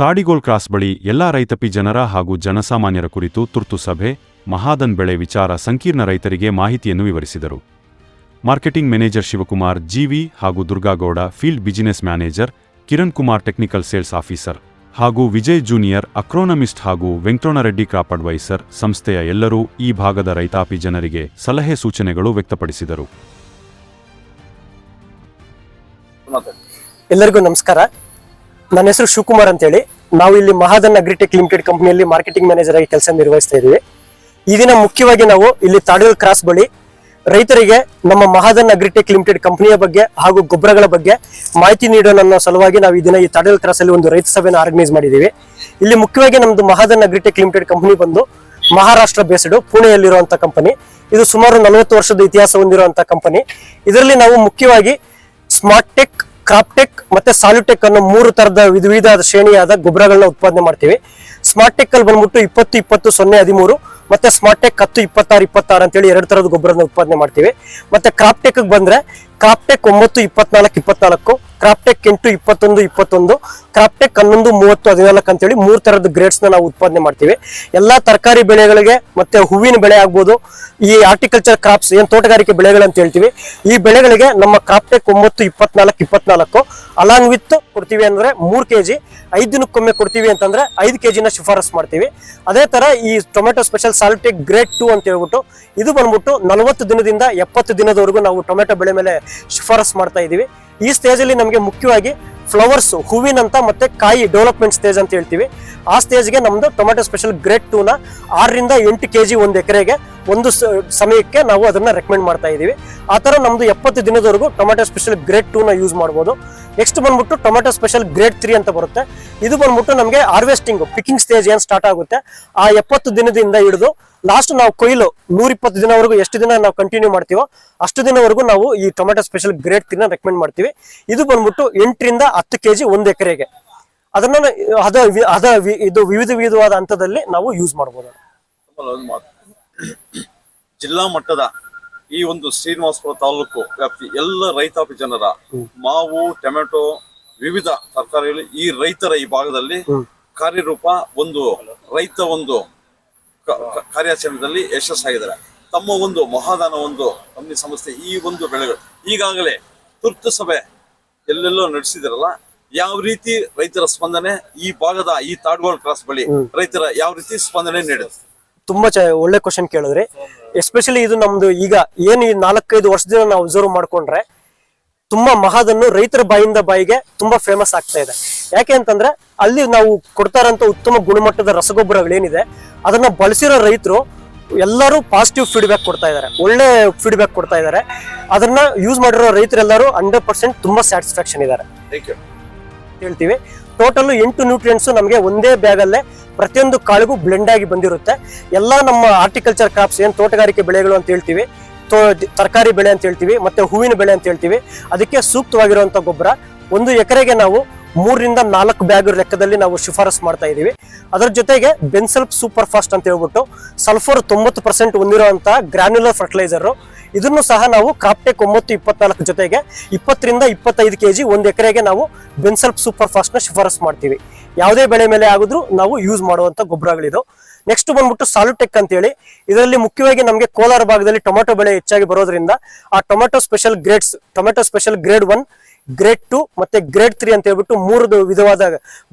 ತಾಡಿಗೋಲ್ cross ಬಳಿ ಎಲ್ಲಾ ರೈತಪಿ ಜನರ ಹಾಗೂ ಜನಸಾಮಾನ್ಯರ ಕುರಿತು ತುರ್ತು ಸಭೆ ಮಹಾದನ್ ಬೆಳೆ ವಿಚಾರ ಸಂಕೀರ್ಣ ರೈತರಿಗೆ ಮಾಹಿತಿಯನ್ನು ವಿವರಿಸಿದರು. ಮಾರ್ಕೆಟಿಂಗ್ ಮ್ಯಾನೇಜರ್ ಶಿವಕುಮಾರ್ ಜಿವಿ ಹಾಗೂ Durgagowda, field business manager, Kiran Kumar technical sales officer ಹಾಗೂ ವಿಜಯ್ ಜೂನಿಯರ್, ಅಕ್ರೋನಮಿಸ್ಟ್ ಹಾಗೂ ವೆಂಕಟೋಣರೆಡ್ಡಿ ಕ್ರಾಪ್ ಅಡ್ವೈಸರ್ ಸಂಸ್ಥೆಯ ಎಲ್ಲರೂ ಈ ಭಾಗದ ರೈತಾಪಿ ಜನರಿಗೆ ಸಲಹೆ ಸೂಚನೆಗಳು ವ್ಯಕ್ತಪಡಿಸಿದರು. ಎಲ್ಲರಿಗೂ ನಮಸ್ಕಾರ. ನನ್ನ ಹೆಸರು ಶಿವಕುಮಾರ್ ಅಂತೇಳಿ. ನಾವು ಇಲ್ಲಿ ಮಹಾದನ್ ಅಗ್ರಿಟೆಕ್ ಲಿಮಿಟೆಡ್ ಕಂಪನಿಯಲ್ಲಿ ಮಾರ್ಕೆಟಿಂಗ್ ಮ್ಯಾನೇಜರ್ ಆಗಿ ಕೆಲಸ ನಿರ್ವಹಿಸ್ತಾ ಇದ್ದೀವಿ. ಈ ದಿನ ಮುಖ್ಯವಾಗಿ ನಾವು ಇಲ್ಲಿ ತಾಡಲ್ ಕ್ರಾಸ್ ಬಳಿ ರೈತರಿಗೆ ನಮ್ಮ ಮಹಾದನ್ ಅಗ್ರಿಟೆಕ್ ಲಿಮಿಟೆಡ್ ಕಂಪನಿಯ ಬಗ್ಗೆ ಹಾಗೂ ಗೊಬ್ಬರಗಳ ಬಗ್ಗೆ ಮಾಹಿತಿ ನೀಡೋಣ ಸಲುವಾಗಿ ನಾವು ಈ ದಿನ ಈ ತಾಡಲ್ ಕ್ರಾಸ್ ಅಲ್ಲಿ ಒಂದು ರೈತ ಸಭೆಯನ್ನು ಆರ್ಗನೈಸ್ ಮಾಡಿದ್ದೀವಿ. ಇಲ್ಲಿ ಮುಖ್ಯವಾಗಿ ನಮ್ದು ಮಹಾದನ್ ಅಗ್ರಿಟೆಕ್ ಲಿಮಿಟೆಡ್ ಕಂಪನಿ ಬಂದು ಮಹಾರಾಷ್ಟ್ರ ಬೇಸ್ಡ್ ಪುಣೆಯಲ್ಲಿರುವಂತ ಕಂಪನಿ. ಇದು ಸುಮಾರು ನಲವತ್ತು ವರ್ಷದ ಇತಿಹಾಸ ಹೊಂದಿರುವಂತಹ ಕಂಪನಿ. ಇದರಲ್ಲಿ ನಾವು ಮುಖ್ಯವಾಗಿ ಸ್ಮಾರ್ಟ್ ಟೆಕ್ ಕ್ರಾಪ್ಟೆಕ್ ಮತ್ತೆ ಸಾಲ್ಯೂಟೆಕ್ ಅನ್ನೋ ಮೂರು ತರದ ವಿಧ ವಿಧದ ಶ್ರೇಣಿಯಾದ ಗೊಬ್ಬರಗಳನ್ನ ಉತ್ಪಾದನೆ ಮಾಡ್ತೀವಿ. ಸ್ಮಾರ್ಟ್ ಟೆಕ್ ಅಲ್ಲಿ ಬಂದ್ಬಿಟ್ಟು ಇಪ್ಪತ್ತು ಇಪ್ಪತ್ತು ಸೊನ್ನೆ ಹದಿಮೂರು, ಮತ್ತೆ ಸ್ಮಾರ್ಟ್ ಟೆಕ್ ಹತ್ತು ಇಪ್ಪತ್ತಾರು ಇಪ್ಪತ್ತಾರು ಅಂತೇಳಿ ಎರಡು ತರದ ಗೊಬ್ಬರನ ಉತ್ಪಾದನೆ ಮಾಡ್ತೀವಿ. ಮತ್ತೆ ಕ್ರಾಪ್ಟೆಕ್ ಬಂದ್ರೆ ಕ್ರಾಪ್ಟೆಕ್ ಒಂಬತ್ತು, ಇಪ್ಪತ್ನಾಲ್ಕು ಇಪ್ಪತ್ನಾಲ್ಕು ಕ್ರಾಪ್ಟೆಕ್ ಎಂಟು, ಇಪ್ಪತ್ತೊಂದು ಇಪ್ಪತ್ತೊಂದು ಕ್ರಾಪ್ಟೆಕ್ ಹನ್ನೊಂದು, ಮೂವತ್ತು, ಹದಿನಾಲ್ಕು ಅಂತೇಳಿ ಮೂರು ತರದ ಗ್ರೇಡ್ಸ್ನ ನಾವು ಉತ್ಪಾದನೆ ಮಾಡ್ತೀವಿ. ಎಲ್ಲಾ ತರಕಾರಿ ಬೆಳೆಗಳಿಗೆ ಮತ್ತೆ ಹೂವಿನ ಬೆಳೆ ಆಗ್ಬೋದು, ಈ ಆರ್ಟಿಕಲ್ಚರ್ ಕ್ರಾಪ್ಸ್ ಏನ್ ತೋಟಗಾರಿಕೆ ಬೆಳೆಗಳು ಅಂತ ಹೇಳ್ತೀವಿ, ಈ ಬೆಳೆಗಳಿಗೆ ನಮ್ಮ ಕ್ರಾಪ್ಟೆಕ್ ಒಂಬತ್ತು, ಇಪ್ಪತ್ನಾಲ್ಕು ಇಪ್ಪತ್ನಾಲ್ಕು ಅಲಾಂಗ್ ವಿತ್ ಕೊಡ್ತೀವಿ ಅಂದ್ರೆ ಮೂರ್ ಕೆಜಿ, ಐದು ದಿನಕ್ಕೊಮ್ಮೆ ಕೊಡ್ತೀವಿ ಅಂತಂದ್ರೆ ಐದು ಕೆಜಿನ ಶಿಫಾರಸ್ ಮಾಡ್ತೀವಿ. ಅದೇ ತರ ಈ ಟೊಮೆಟೊ ಸ್ಪೆಷಲ್ ಸಾಲ್ಟೆಕ್ ಗ್ರೇಡ್ ಟು ಅಂತ ಹೇಳ್ಬಿಟ್ಟು, ಇದು ಬಂದ್ಬಿಟ್ಟು ನಲವತ್ತು ದಿನದಿಂದ ಎಪ್ಪತ್ತು ದಿನದವರೆಗೂ ನಾವು ಟೊಮೆಟೊ ಬೆಳೆ ಮೇಲೆ ಶಿಫಾರಸ್ ಮಾಡ್ತಾ ಇದ್ದೀವಿ. ಈ ಸ್ಟೇಜ್ ಅಲ್ಲಿ ನಮಗೆ ಮುಖ್ಯವಾಗಿ ಫ್ಲವರ್ಸ್ ಹೂವಿನಂತ ಮತ್ತೆ ಕಾಯಿ ಡೆವಲಪ್ಮೆಂಟ್ ಸ್ಟೇಜ್ ಅಂತ ಹೇಳ್ತೀವಿ. ಆ ಸ್ಟೇಜ್ಗೆ ನಮ್ದು ಟೊಮೆಟೊ ಸ್ಪೆಷಲ್ ಗ್ರೇಟ್ ಟೂನ ಆರರಿಂದ ಎಂಟು ಕೆ ಜಿ ಒಂದು ಎಕರೆಗೆ ಒಂದು ಸಮಯಕ್ಕೆ ನಾವು ಅದನ್ನ ರೆಕಮೆಂಡ್ ಮಾಡ್ತಾ ಇದೀವಿ ಆ ಥರ ನಮ್ಮದು ಎಪ್ಪತ್ತು ದಿನದವರೆಗೂ ಟೊಮೆಟೊ ಸ್ಪೆಷಲ್ ಗ್ರೇಡ್ ಟೂನ ಯೂಸ್ ಮಾಡ್ಬೋದು. ನೆಕ್ಸ್ಟ್ ಬಂದ್ಬಿಟ್ಟು ಟೊಮೆಟೊ ಸ್ಪೆಷಲ್ ಗ್ರೇಟ್ ತ್ರೀ ಅಂತ ಬರುತ್ತೆ. ಇದು ಬಂದ್ಬಿಟ್ಟು ನಮಗೆ ಹಾರ್ವೆಸ್ಟಿಂಗ್, ಪಿಕಿಂಗ್ ಸ್ಟೇಜ್ ಏನು ಸ್ಟಾರ್ಟ್ ಆಗುತ್ತೆ, ಆ ಎಪ್ಪತ್ತು ದಿನದಿಂದ ಹಿಡಿದು ಲಾಸ್ಟ್ ನಾವು ಕೊಯ್ಲು ನೂರ ಇಪ್ಪತ್ತು ದಿನವರೆಗೂ ಎಷ್ಟು ದಿನ ನಾವು ಕಂಟಿನ್ಯೂ ಮಾಡ್ತೀವೋ ಅಷ್ಟು ದಿನವರೆಗೂ ನಾವು ಈ ಟೊಮೆಟೊ ಸ್ಪೆಷಲ್ ಗ್ರೇಡ್ ತಿನ್ನ ರೆಕಮೆಂಡ್ ಮಾಡ್ತೀವಿ. ಇದು ಬಂದ್ಬಿಟ್ಟು ಎಂಟರಿಂದ ಹತ್ತು ಕೆಜಿ ಒಂದು ಎಕರೆಗೆ. ಅದನ್ನ ಅದ ಅದ ಇದು ವಿವಿಧ ವಿಧವಾದ ಹಂತದಲ್ಲಿ ನಾವು ಯೂಸ್ ಮಾಡ್ಬೋದು. ಜಿಲ್ಲಾ ಮಟ್ಟದ ಈ ಒಂದು ಶ್ರೀನಿವಾಸಪುರ ತಾಲೂಕು ವ್ಯಾಪ್ತಿ ಎಲ್ಲ ರೈತಾಪಿ ಜನರ ಮಾವು ಟೊಮೆಟೊ ವಿವಿಧ ತರಕಾರಿಗಳು ಈ ರೈತರ ಈ ಭಾಗದಲ್ಲಿ ಕಾರ್ಯರೂಪ ಒಂದು ರೈತ ಒಂದು ಕಾರ್ಯಾಚರಣೆಯಲ್ಲಿ ಯಶಸ್ಸಾಗಿದ್ದಾರೆ. ತಮ್ಮ ಒಂದು ಮಹಾದಾನ ಒಂದು ಕಂಪನಿ ಸಂಸ್ಥೆ ಈ ಒಂದು ಬೆಳೆಗಳು. ಈಗಾಗಲೇ ತುರ್ತು ಸಭೆ ಎಲ್ಲೆಲ್ಲೋ ನಡೆಸಿದಿರಲ್ಲ ಯಾವ ರೀತಿ ರೈತರ ಸ್ಪಂದನೆ ಈ ಭಾಗದ ಈ ತಾಡ್ಗೋಳ್ ಕ್ರಾಸ್ ಬಳಿ ರೈತರ ಯಾವ ರೀತಿ ಸ್ಪಂದನೆ ನೀಡುತ್ತೆ ತುಂಬಾ ಒಳ್ಳೆ ಕ್ವಶನ್ ಕೇಳಿದ್ರಿ. ಎಸ್ಪೆಷಲಿ ಇದು ನಮ್ದು ಈಗ ಏನ್ ಈ ನಾಲ್ಕೈದು ವರ್ಷದಿಂದ ನಾವು ಅಬ್ಸರ್ವ್ ಮಾಡ್ಕೊಂಡ್ರೆ ತುಂಬಾ ಮಹಾದನ್ನು ರೈತರ ಬಾಯಿಂದ ಬಾಯಿಗೆ ತುಂಬಾ ಫೇಮಸ್ ಆಗ್ತಾ ಇದೆ. ಯಾಕೆ ಅಂತಂದ್ರೆ ಅಲ್ಲಿ ನಾವು ಕೊಡ್ತಾರಂತ ಉತ್ತಮ ಗುಣಮಟ್ಟದ ರಸಗೊಬ್ಬರಗಳೇನಿದೆ ಅದನ್ನ ಬಳಸಿರೋ ರೈತರು ಎಲ್ಲರೂ ಪಾಸಿಟಿವ್ ಫೀಡ್ಬ್ಯಾಕ್ ಕೊಡ್ತಾ ಇದ್ದಾರೆ ಒಳ್ಳೆ ಫೀಡ್ಬ್ಯಾಕ್ ಕೊಡ್ತಾ ಇದ್ದಾರೆ ಅದನ್ನ ಯೂಸ್ ಮಾಡಿರೋ ರೈತರೆಲ್ಲರೂ ಹಂಡ್ರೆಡ್ ಪರ್ಸೆಂಟ್ ತುಂಬಾ ಸ್ಯಾಟಿಸ್ಫ್ಯಾಕ್ಷನ್ ಇದ್ದಾರೆ ಹೇಳ್ತೀವಿ ಟೋಟಲ್ ಎಂಟು ನ್ಯೂಟ್ರಿಯೆಂಟ್ಸ್ ನಮಗೆ ಒಂದೇ ಬ್ಯಾಗಲ್ಲೇ ಪ್ರತಿಯೊಂದು ಕಾಳಿಗೂ ಬ್ಲೆಂಡ್ ಆಗಿ ಬಂದಿರುತ್ತೆ. ಎಲ್ಲ ನಮ್ಮ ಆರ್ಟಿಕಲ್ಚರ್ ಕ್ರಾಪ್ಸ್ ಏನು ತೋಟಗಾರಿಕೆ ಬೆಳೆಗಳು ಅಂತ ಹೇಳ್ತೀವಿ ತರಕಾರಿ ಬೆಳೆ ಅಂತ ಹೇಳ್ತೀವಿ ಮತ್ತೆ ಹೂವಿನ ಬೆಳೆ ಅಂತ ಹೇಳ್ತೀವಿ ಅದಕ್ಕೆ ಸೂಕ್ತವಾಗಿರುವಂಥ ಗೊಬ್ಬರ ಒಂದು ಎಕರೆಗೆ ನಾವು ಮೂರರಿಂದ ನಾಲ್ಕು ಬ್ಯಾಗ್ ಲೆಕ್ಕದಲ್ಲಿ ನಾವು ಶಿಫಾರಸ್ ಮಾಡ್ತಾ ಇದೀವಿ ಅದರ ಜೊತೆಗೆ ಬೆನ್ಸಲ್ಪ್ ಸೂಪರ್ ಫಾಸ್ಟ್ ಅಂತ ಹೇಳ್ಬಿಟ್ಟು ಸಲ್ಫರ್ ತೊಂಬತ್ತು ಪರ್ಸೆಂಟ್ ಹೊಂದಿರುವಂತಹ ಗ್ರಾನ್ಯುಲರ್ ಫರ್ಟಿಲೈಸರ್ ಇದನ್ನು ಸಹ ನಾವು ಕ್ರಾಪ್ಟೆಕ್ ಒಂಬತ್ತು ಇಪ್ಪತ್ನಾಲ್ಕು ಜೊತೆಗೆ ಇಪ್ಪತ್ತರಿಂದ ಇಪ್ಪತ್ತೈದು ಕೆಜಿ ಒಂದು ಎಕರೆಗೆ ನಾವು ಬೆನ್ಸಲ್ಪ್ ಸೂಪರ್ ಫಾಸ್ಟ್ನ ಶಿಫಾರಸ್ ಮಾಡ್ತೀವಿ. ಯಾವುದೇ ಬೆಳೆ ಮೇಲೆ ಆಗಿದ್ರು ನಾವು ಯೂಸ್ ಮಾಡುವಂತ ಗೊಬ್ಬರಗಳಿದು. ನೆಕ್ಸ್ಟ್ ಬಂದ್ಬಿಟ್ಟು ಸಾಲುಟೆಕ್ ಅಂತೇಳಿ. ಇದರಲ್ಲಿ ಮುಖ್ಯವಾಗಿ ನಮಗೆ ಕೋಲಾರ ಭಾಗದಲ್ಲಿ ಟೊಮೆಟೊ ಬೆಳೆ ಹೆಚ್ಚಾಗಿ ಬರೋದ್ರಿಂದ ಆ tomato special grades tomato special grade one grade two ಮತ್ತೆ ಗ್ರೇಡ್ ತ್ರೀ ಅಂತ ಹೇಳ್ಬಿಟ್ಟು ಮೂರು ವಿಧವಾದ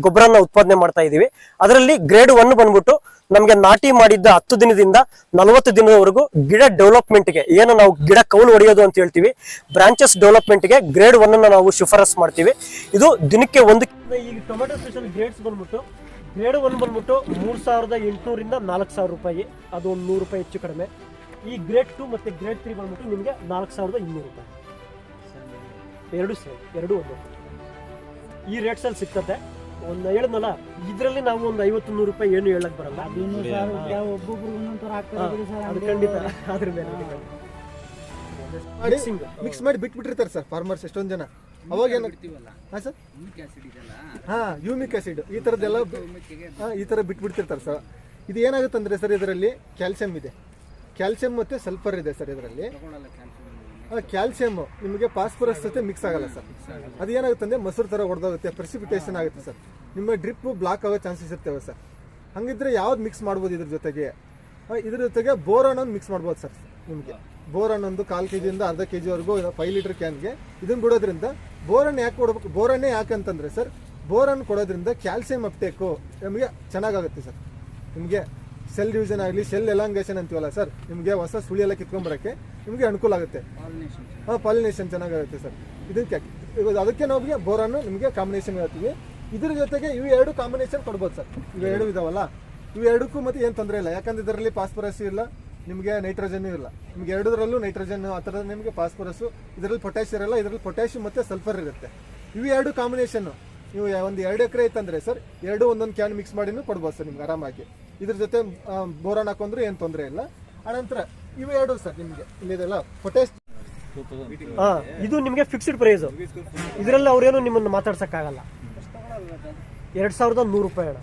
ಗೊಬ್ಬರನ ಉತ್ಪಾದನೆ ಮಾಡ್ತಾ ಇದೀವಿ ಅದರಲ್ಲಿ ಗ್ರೇಡ್ ಒನ್ ಬಂದ್ಬಿಟ್ಟು ನಮಗೆ ನಾಟಿ ಮಾಡಿದ್ದ ಹತ್ತು ದಿನದಿಂದ ನಲವತ್ತು ದಿನದವರೆಗೂ ಗಿಡ ಡೆವಲಪ್ಮೆಂಟ್ಗೆ ಏನು ನಾವು ಗಿಡ ಕೌಲು ಹೊಡೆಯೋದು ಅಂತ ಹೇಳ್ತೀವಿ. ಬ್ರಾಂಚಸ್ ಡೆವಲಪ್ಮೆಂಟ್ಗೆ ಗ್ರೇಡ್ ಒನ್ ಅನ್ನು ನಾವು ಶಿಫಾರಸ್ ಮಾಡ್ತೀವಿ. ಇದು ದಿನಕ್ಕೆ ಒಂದು ಈಗ ಟೊಮೆಟೊ ಸ್ಪೆಷಲ್ ಗ್ರೇಡ್ಸ್ ಬಂದ್ಬಿಟ್ಟು ಗ್ರೇಡ್ ಒನ್ ಬಂದ್ಬಿಟ್ಟು ಮೂರು ಸಾವಿರದ ಎಂಟುನೂರಿಂದ ನಾಲ್ಕು ಸಾವಿರ ರೂಪಾಯಿ ಅದು ಒಂದು ನೂರು ರೂಪಾಯಿ ಹೆಚ್ಚು ಕಡಿಮೆ. ಈ ಗ್ರೇಡ್ ಟು ಮತ್ತೆ ಗ್ರೇಡ್ ತ್ರೀ ಬಂದ್ಬಿಟ್ಟು ನಿಮಗೆ ನಾಲ್ಕು ಸಾವಿರದ ಇನ್ನೂರು ರೂಪಾಯಿ. ಎರಡು ಸೇಮ್ ಎರಡು ಒಂದು. ಈ ರೇಟ್ಸಲ್ಲಿ ಸಿಗ್ತದೆ. ಒಂದು ಹೇಳಿದ್ನಲ್ಲ ಇದರಲ್ಲಿ ನಾವು ಒಂದು ಐವತ್ತು ನೂರು ರೂಪಾಯಿ ಏನು ಹೇಳಕ್ ಬರಲ್ಲ. ಸರ್ ಅದು ಖಂಡಿತ ಅದ್ರ ಮೇಲೆ. ಮಿಕ್ಸ್ ಮಾಡಿ ಬಿಟ್ಬಿಟ್ಟಿರ್ತಾರೆ ಸರ್ ಫಾರ್ಮರ್ಸ್ ಎಷ್ಟೊಂದು ಜನ. ಅವಾಗ ಏನು ಹಾಂ ಸರ್? ಹಾಂ ಯೂಮಿಕ್ ಆಸಿಡ್ ಈ ಥರದ್ದೆಲ್ಲ ಹಾಂ ಈ ಥರ ಬಿಟ್ಬಿಡ್ತಿರ್ತಾರೆ ಸರ್. ಇದು ಏನಾಗುತ್ತೆ ಅಂದರೆ ಸರ್ ಇದರಲ್ಲಿ ಕ್ಯಾಲ್ಸಿಯಂ ಇದೆ. ಕ್ಯಾಲ್ಸಿಯಂ ಮತ್ತು ಸಲ್ಫರ್ ಇದೆ ಸರ್ ಇದರಲ್ಲಿ. ಕ್ಯಾಲ್ಸಿಯಮ್ ನಿಮಗೆ ಫಾಸ್ಫರಸ್ ಜೊತೆ ಮಿಕ್ಸ್ ಆಗಲ್ಲ ಸರ್. ಅದು ಏನಾಗುತ್ತೆ ಅಂದ್ರೆ ಮೊಸರು ತರ ಹೊಡೆದೋಗುತ್ತೆ ಪ್ರೆಸಿಪಿಟೇಷನ್ ಆಗುತ್ತೆ ಸರ್. ನಿಮ್ಮ ಡ್ರಿಪ್ಪು ಬ್ಲಾಕ್ ಆಗೋ ಚಾನ್ಸಸ್ ಇರ್ತೇವೆ ಸರ್. ಹಾಗಿದ್ರೆ ಯಾವ್ದು ಮಿಕ್ಸ್ ಮಾಡ್ಬೋದು ಇದ್ರ ಜೊತೆಗೆ? ಇದ್ರ ಜೊತೆಗೆ ಬೋರಾನ್ ಒಂದು ಮಿಕ್ಸ್ ಮಾಡ್ಬೋದು ಸರ್ ನಿಮಗೆ. ಬೋರನ್ ಒಂದು ಕಾಲು ಕೆ ಜಿಯಿಂದ ಅರ್ಧ ಕೆ ಜಿವರೆಗೂ ಫೈವ್ ಲೀಟರ್ ಕ್ಯಾನ್ಗೆ ಇದನ್ನು ಬಿಡೋದ್ರಿಂದ ಬೋರನ್ ಯಾಕೆ ಕೊಡ್ಬೇಕು? ಬೋರನ್ನೇ ಯಾಕಂತಂದ್ರೆ ಸರ್, ಬೋರನ್ ಕೊಡೋದ್ರಿಂದ ಕ್ಯಾಲ್ಸಿಯಂ ಅಪ್ಟೇಕು ನಮಗೆ ಚೆನ್ನಾಗಾಗುತ್ತೆ ಸರ್. ನಿಮಗೆ ಸೆಲ್ ಡಿವಿಷನ್ ಆಗಲಿ ಸೆಲ್ ಎಲಾಂಗೇಷನ್ ಅಂತೀವಲ್ಲ ಸರ್ ನಿಮಗೆ ಹೊಸ ಸುಳಿ ಎಲ್ಲ ಕಿತ್ಕೊಂಬರಕ್ಕೆ ನಿಮಗೆ ಅನುಕೂಲ ಆಗುತ್ತೆ. ಹಾಂ ಪಾಲಿನೇಷನ್ ಚೆನ್ನಾಗಿರುತ್ತೆ ಸರ್ ಇದಕ್ಕೆ ಇವಾಗ ಅದಕ್ಕೆ ನಮಗೆ ಬೋರನ್ನು ನಿಮಗೆ ಕಾಂಬಿನೇಷನ್ ಹೇಳ್ತೀವಿ. ಇದ್ರ ಜೊತೆಗೆ ಇವು ಎರಡು ಕಾಂಬಿನೇಷನ್ ಕೊಡ್ಬೋದು ಸರ್ ಇವು ಎರಡು ಇದಾವಲ್ಲ. ಇವು ಎರಡಕ್ಕೂ ಮತ್ತೆ ಏನು ತೊಂದರೆ ಇಲ್ಲ. ಯಾಕಂದ್ರೆ ಇದರಲ್ಲಿ ಪಾಸ್ಪರಸ್ ಇಲ್ಲ ನಿಮಗೆ ನೈಟ್ರೋಜನ್ ಇಲ್ಲ. ನಿಮ್ಗೆ ಎರಡರಲ್ಲೂ ನೈಟ್ರೋಜನ್ ಆ ಥರ ನಿಮಗೆ ಫಾಸ್ಫರಸ್ ಇದರಲ್ಲಿ ಪೊಟ್ಯಾಶ್ ಇರಲ್ಲ ಇದರಲ್ಲಿ ಪೊಟ್ಯಾಶಿಯಂ ಮತ್ತು ಸಲ್ಫರ್ ಇರುತ್ತೆ. ಇವು ಎರಡು ಕಾಂಬಿನೇಷನ್ನು ನೀವು ಒಂದು ಎರಡು ಎಕರೆ ಇತ್ತಂದರೆ ಸರ್ ಎರಡು ಒಂದೊಂದು ಕ್ಯಾನ್ ಮಿಕ್ಸ್ ಮಾಡಿನೂ ಕೊಡ್ಬೋದು ಸರ್ ನಿಮ್ಗೆ ಆರಾಮಾಗಿ. ಇದ್ರ ಜೊತೆ ಬೋರಾನ್ ಹಾಕೊಂಡ್ರು ಏನು ತೊಂದರೆ ಇಲ್ಲ. ಆನಂತರ, ಇವು ಎರಡು ಸರ್ ನಿಮಗೆ. ಇಲ್ಲಿದೆಲ್ಲ ಪೊಟ್ಯಾಶ್ ಹಾ ಇದು ನಿಮಗೆ ಫಿಕ್ಸ್ಡ್ ಪ್ರೈಸ್ ಇದರಲ್ಲಿ ಅವ್ರೇನು ನಿಮ್ಮನ್ನು ಮಾತಾಡ್ಸಕ್ಕಾಗಲ್ಲ. ಎರಡು ಸಾವಿರದ ನೂರು ರೂಪಾಯಿ ಅಣ್ಣ.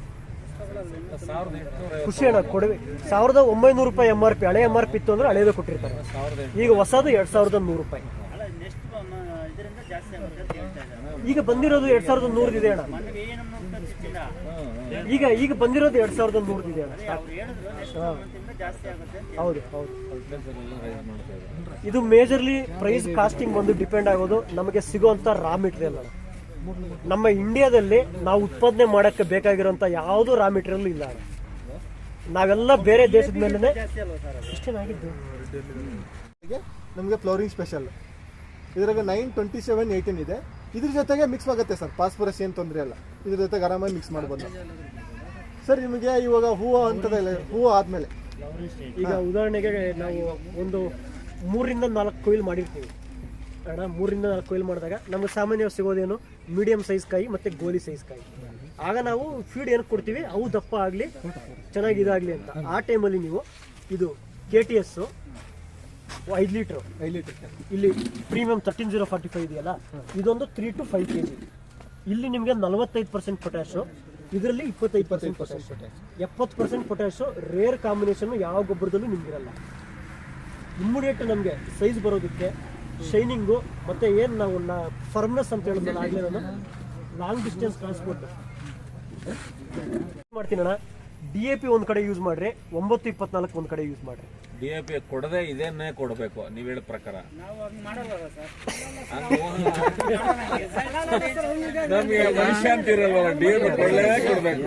ಖುಷಿ ಅಣ್ಣ, ಕೊಡವೆ. ಸಾವಿರದ ಒಂಬೈನೂರು ರೂಪಾಯಿ ಎಂ ಆರ್ ಪಿ ಹಳೆ ಎಂ ಆರ್ ಪಿ ಇತ್ತು ಅಂದ್ರೆ ಹಳೇದು ಕೊಟ್ಟಿರ್ತಾರೆ. ಈಗ ಹೊಸದು ಎರಡು ಸಾವಿರದ ನೂರು ರೂಪಾಯಿ. ಈಗ ಬಂದಿರೋದು ಎರಡು ಸಾವಿರದ ಅಣ್ಣ. ನನಗೆ ಏನು ಸಿಕ್ಕಿಲ್ಲ ಈಗ ಈಗ ಬಂದಿರೋದು ಎರಡ್ ಸಾವಿರದ ನೂರದಿದೆ ಅಣ್ಣ ಅವ್ರು ಹೇಳಿದ್ರು ನೆಕ್ಸ್ಟ್ ಜಾಸ್ತಿ ಆಗುತ್ತೆ ಅಂತ. ಹೌದು ಹೌದು. ಇದು ಮೇಜರ್ಲಿ ಪ್ರೈಸ್ ಕಾಸ್ಟಿಂಗ್ ಬಂದು ಡಿಪೆಂಡ್ ಆಗೋದು. ನಮಗೆ ಸಿಗುವಂತ ರಾ ಮೆಟೀರಿಯಲ್ ಅಣ್ಣ ನಮ್ಮ ಇಂಡಿಯಾದಲ್ಲಿ ನಾವು ಉತ್ಪಾದನೆ ಮಾಡಕ್ಕೆ ಬೇಕಾಗಿರುವಂತ ಯಾವುದು ರಾ ಮೆಟೀರಿಯಲ್ ಇಲ್ಲ ನಾವೆಲ್ಲ ಬೇರೆ ದೇಶದ ಮೇಲೆ ಇಷ್ಟೇನಾಗಿದ್ದು ನಮಗೆ ಫ್ಲೋರಿಂಗ್ ಸ್ಪೆಷಲ್ ಇದ್ರಾಗ ನೈನ್ ಟ್ವೆಂಟಿ ಸೆವೆನ್ ಏಯ್ಟೀನ್ ಇದೆ. ಇದ್ರ ಜೊತೆಗೆ ಮಿಕ್ಸ್ ಆಗುತ್ತೆ ಸರ್. ಫಾಸ್ಫರಸ್ ಏನು ತೊಂದರೆ ಇಲ್ಲ. ಇದ್ರ ಜೊತೆಗೆ ಆರಾಮಾಗಿ ಮಿಕ್ಸ್ ಮಾಡ್ಬೋದು ಸರ್, ನಿಮಗೆ ಇವಾಗ ಹೂವು ಅಂತದಲ್ಲ ಹೂವು ಆದಮೇಲೆ. ಈಗ ಉದಾಹರಣೆಗೆ ನಾವು ಒಂದು ಮೂರಿಂದ ನಾಲ್ಕು ಕೊಯ್ಲು ಮಾಡಿರ್ತೀವಿ. ಅಣ್ಣ, ಮೂರಿಂದ ನಾಲ್ಕು ಕೊಯ್ಲು ಮಾಡಿದಾಗ ನಮಗೆ ಸಾಮಾನ್ಯವಾಗಿ ಸಿಗೋದೇನು ಮೀಡಿಯಂ ಸೈಜ್ ಕಾಯಿ ಮತ್ತೆ ಗೋಲಿ ಸೈಜ್ ಕಾಯಿ. ಆಗ ನಾವು ಫೀಡ್ ಏನು ಕೊಡ್ತೀವಿ? ಅವು ದಪ್ಪ ಆಗಲಿ, ಚೆನ್ನಾಗಿ ಇದಾಗಲಿ ಅಂತ. ಆ ಟೈಮಲ್ಲಿ ನೀವು ಇದು ಕೆ ಟಿ ಎಸ್ಸು ಐದು ಲೀಟ್ರ್. ಐದು ಲೀಟರ್. ಇಲ್ಲಿ premium thirteen zero forty five ಇದೆಯಲ್ಲ? ಇದೊಂದು three to five K G ಇಲ್ಲಿ ನಿಮಗೆ ನಲವತ್ತೈದು ಪರ್ಸೆಂಟ್ ಪೊಟ್ಯಾಶು ಇದರಲ್ಲಿ ಇಪ್ಪತ್ತೈದು ಪರ್ಸೆಂಟ್ ಪೊಟ್ಯಾಶ್ ಎಪ್ಪತ್ತು ಪರ್ಸೆಂಟ್ ಪೊಟ್ಯಾಶು ರೇರ್ ಕಾಂಬಿನೇಷನ್ ಯಾವ ಗೊಬ್ಬರದಲ್ಲೂ ನಿಮಗಿರಲ್ಲ. ಇಮ್ಮಿಡಿಯೇಟ್ ನಮಗೆ ಸೈಜ್ ಬರೋದಕ್ಕೆ ಶೈನಿಂಗು ಮತ್ತೆ ಏನು ನಾವು ಫರ್ಮ್ನೆಸ್ ಅಂತ ಹೇಳಿದ್ರೆ ಆಗಲೇ ನಾನು ಲಾಂಗ್ ಡಿಸ್ಟೆನ್ಸ್ ಟ್ರಾನ್ಸ್ಪೋರ್ಟ್ ಮಾಡ್ತೀನಣ್ಣ. ಡಿ ಎ ಪಿ ಒಂದು ಕಡೆ ಯೂಸ್ ಮಾಡ್ರಿ ಒಂಬತ್ತು ಇಪ್ಪತ್ನಾಲ್ಕು ಒಂದು ಕಡೆ ಯೂಸ್ ಮಾಡ್ರಿ. ಡಿ ಎ ಪಿ ಕೊಡದೆ ಇದನ್ನೇ ಕೊಡಬೇಕು ನೀವ್ ಹೇಳ ಪ್ರಕಾರ ನಾವು ಹಂಗೆ ಮಾಡಲ್ವಲ್ಲ ಸರ್ ನಮ್ಗೆ ಮನುಷ್ಯ ಅಂತ ಇರಲ್ವಲ್ಲ ಡಿ ಎ ಪಿ ಕೊಡಲೇ ಕೊಡ್ಬೇಕು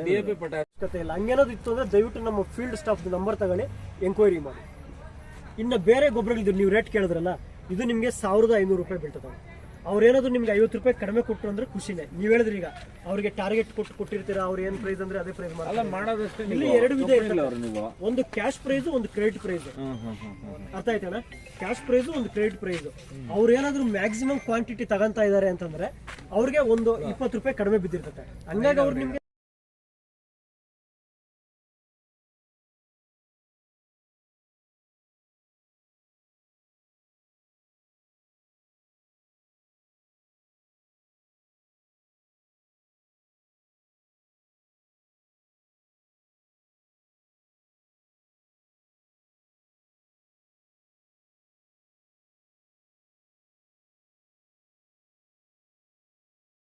ಡಿ ಎ ಪಿ ಇಲ್ಲ ಹಂಗೇನಾದ್ರು ಇತ್ತು ಅಂದ್ರೆ ದಯವಿಟ್ಟು ನಮ್ಮ ಫೀಲ್ಡ್ ಸ್ಟಾಫ್ ನಂಬರ್ ತಗೊಳ್ಳಿ ಎಂಕ್ವೈರಿ ಮಾಡಿ ಇನ್ನು ಬೇರೆ ಗೊಬ್ಬರಗಳಿದ್ದು ನೀವು ರೇಟ್ ಕೇಳಿದ್ರಲ್ಲ ಇದು ನಿಮಗೆ ಸಾವಿರದ ಐನೂರು ರೂಪಾಯಿ ಬೀಳ್ತದೆ ಅವ್ರೇನಾದ್ರು ನಿಮ್ಗೆ ಐವತ್ತು ರೂಪಾಯಿ ಕಡಿಮೆ ಕೊಟ್ಟರು ಅಂದ್ರೆ ಖುಷಿನೇ. ನೀವು ಹೇಳಿದ್ರಿ ಈಗ ಅವ್ರಿಗೆ ಟಾರ್ಗೆಟ್ ಕೊಟ್ಟು ಕೊಟ್ಟಿರ್ತೀರಾ ಅವ್ರು ಏನ್ ಪ್ರೈಸ್ ಅಂದ್ರೆ ಅದೇ ಪ್ರೈಸ್ ಮಾಡ್ತಾರೆ. ಮಾಡೋದಷ್ಟೇ ಇಲ್ಲಿ ಎರಡು ವಿಧ ಇರ್ತದೆ. ಒಂದು ಕ್ಯಾಶ್ ಪ್ರೈಸ್ ಒಂದು ಕ್ರೆಡಿಟ್ ಪ್ರೈಸ್ ಅರ್ಥ ಆಯ್ತಾ ಕ್ಯಾಶ್ ಪ್ರೈಸ್ ಒಂದು ಕ್ರೆಡಿಟ್ ಪ್ರೈಸ್ ಅವ್ರು ಏನಾದ್ರು ಮ್ಯಾಕ್ಸಿಮಮ್ ಕ್ವಾಂಟಿಟಿ ತಗೊಂತಾ ಇದಾರೆ ಅಂತಂದ್ರೆ ಅವ್ರಿಗೆ ಒಂದು ಇಪ್ಪತ್ತು ರೂಪಾಯಿ ಕಡಿಮೆ ಬಿದ್ದಿರ್ತದೆ. ಹಂಗಾಗಿ ಅವ್ರು ನಿಮ್ಗೆ